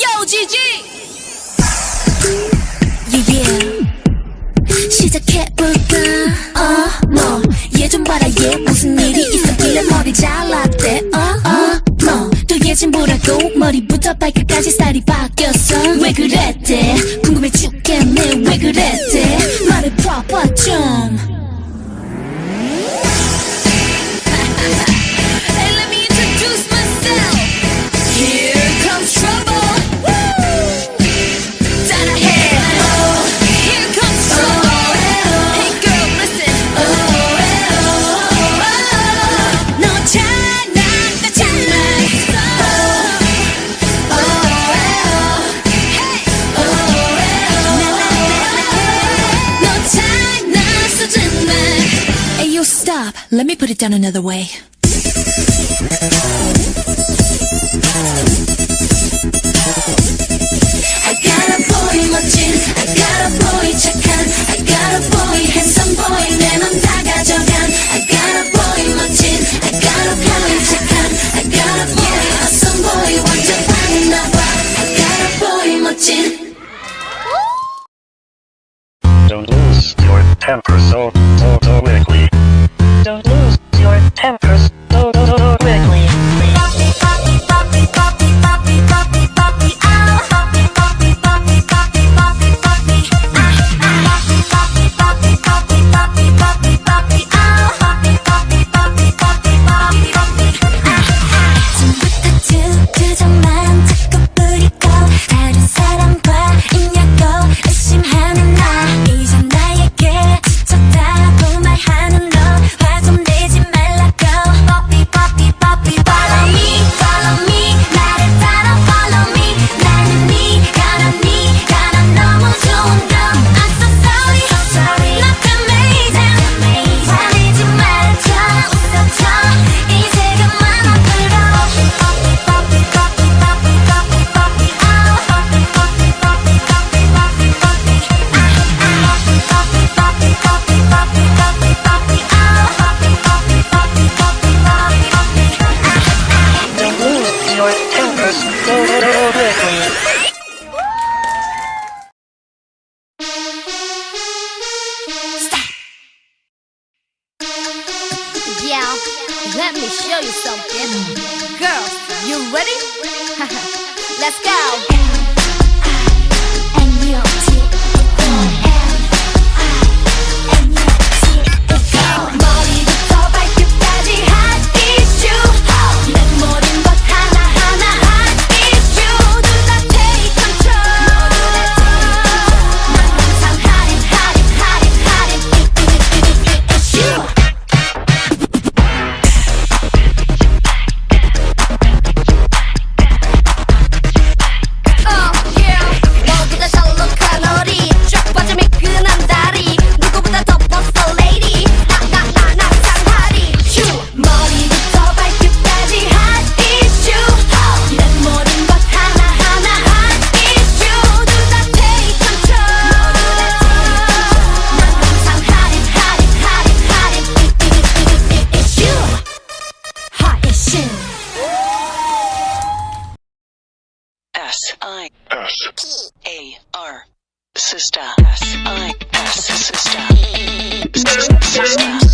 요 지지. 시작해볼까? 뭐? 어너얘좀 봐라 얘. 무슨 일이 있었길래 머리 잘랐대? 뭐? 어어너또얘좀 보라고 머리부터 발끝까지 살이 바뀌었어? 왜 그랬대? up. Let me put it down another way. I got a boy I got a boy I got a boy handsome boy 가져간 I got a boy I got a boy I got a boy boy 완전 반나와 I got a boy Don't lose your temper so, so, tempers. Girls, you ready? Let's go! S I S P A R. Sister. S I S Sister. Sister.